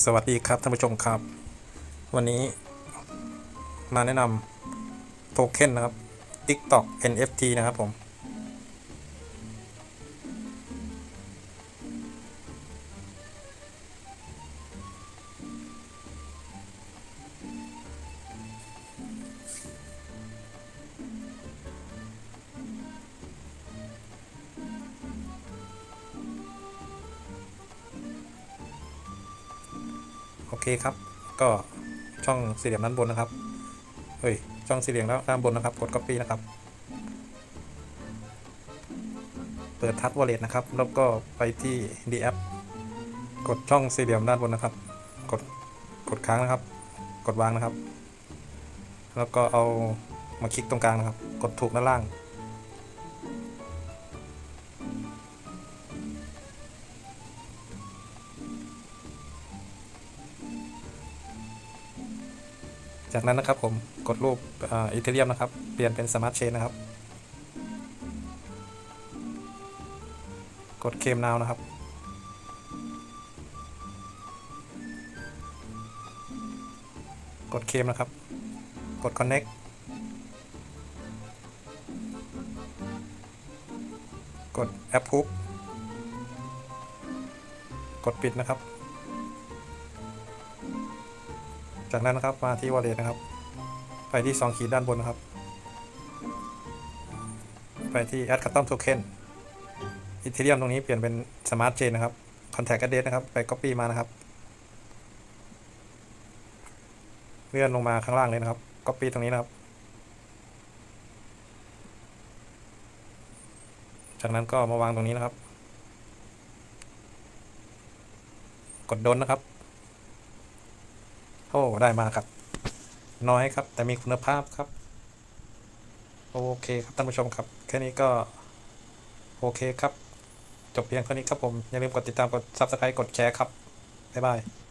สวัสดีครับท่านผู้ชมครับ วันนี้มาแนะนำโทเค็นนะครับ TikTok NFT นะครับผม โอเคครับ ก็ช่องสี่เหลี่ยมด้านบนนะครับเฮ้ยช่องสี่เหลี่ยมแล้วด้านบนนะครับ กด copy นะครับ เปิดทัชวอลเล็ตนะครับ แล้วก็ไปที่ d app กดช่องสี่เหลี่ยมด้านบนนะครับ กดกดค้างนะครับ กดวางนะครับ แล้วก็เอามาคลิกตรงกลางนะครับ กดถูกด้านล่าง จากนั้นนะครับผมกดรูปอีเทเรียมนะครับ เปลี่ยนเป็นสมาร์ทเชนนะครับ กดเคมนาวนะครับ กดเคมนะครับ กด connect กด approve กดปิดนะครับ จากนั้นนะครับมาที่ wallet นะครับ ไปที่ 2 ขีดด้านบนนะครับ ไปที่ add custom token ethereum ตรงนี้เปลี่ยนเป็น smart chain นะครับ contact address นะครับ ไป copy มานะครับ เลื่อนลงมาข้างล่างเลยนะครับ copy ตรงนี้นะครับ จากนั้นก็มาวางตรงนี้นะครับ กดดนนะครับ โอ้ ได้มาครับ น้อยครับ แต่มีคุณภาพครับ โอเคครับท่านผู้ชมครับ แค่นี้ก็ โอเคครับ จบเพียงเท่านี้ครับผม อย่าลืมกดติดตามกด Subscribe กดแชร์ครับ บ๊ายบาย